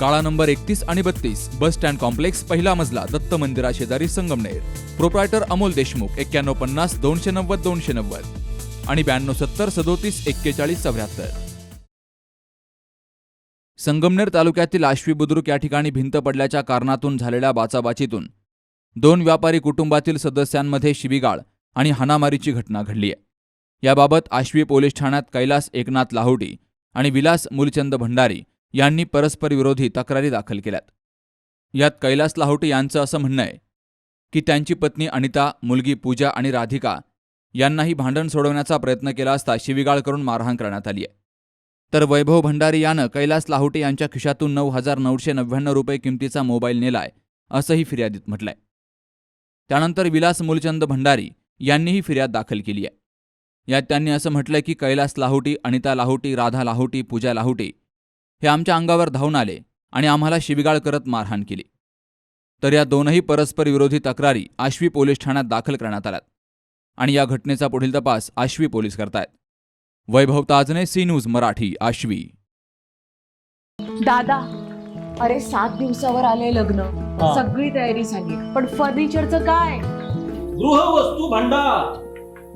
काळा नंबर एकतीस आणि बत्तीस बस स्टँड कॉम्प्लेक्स पहिला मजला दत्त मंदिरा शेजारी संगमनेर. प्रोप्रायटर अमोल देशमुख एक्क्याण्णव पन्नास दोनशे नव्वद दोनशे नव्वद. आणि ब्याण्णव सत्तर सदोतीस एक्केचाळीस चौऱ्याहत्तर. संगमनेर तालुक्यातील आश्वी बुद्रुक या ठिकाणी भिंत पडल्याच्या कारणातून झालेल्या बाचाबाचीतून दोन व्यापारी कुटुंबातील सदस्यांमध्ये शिबिगाळ आणि हाणामारीची घटना घडली आहे. याबाबत आश्वी पोलीस ठाण्यात कैलास एकनाथ लाहोटी आणि विलास मूलचंद भंडारी यांनी परस्पर विरोधी तक्रारी दाखल केल्यात. यात कैलास लाहोटी यांचं असं म्हणणं आहे की त्यांची पत्नी अनिता मुलगी पूजा आणि राधिका यांनाही भांडण सोडवण्याचा प्रयत्न केला असता शिविगाळ करून मारहाण करण्यात आली आहे. तर वैभव भंडारी यानं कैलास लाहुटे यांच्या खिशातून नऊ हजार नऊशे नव्याण्णव रुपये किमतीचा मोबाईल नेलाय असंही फिर्यादीत म्हटलंय. त्यानंतर विलास मूलचंद भंडारी यांनीही फिर्याद दाखल केली आहे. यात त्यांनी असं म्हटलंय की कैलास लाहोटी अनिता लाहोटी राधा लाहोटी पूजा लाहोटी हे आमच्या अंगावर धावून आले आणि आम्हाला शिबिगाळ करत मारहाण केली. तर या दोनही परस्पर विरोधी तक्रारी आश्वी पोलीस ठाण्यात दाखल करण्यात आल्यात आणि या घटनेचा पुढील तपास आश्वी पोलीस करतायत. Vaibhav Tajane C news Marathi Ashvi. दादा अरे सात दिवसावर आले लग्न. सगळी तयारी झाली पण फर्निचरचं काय? गृहवस्तू भांडार.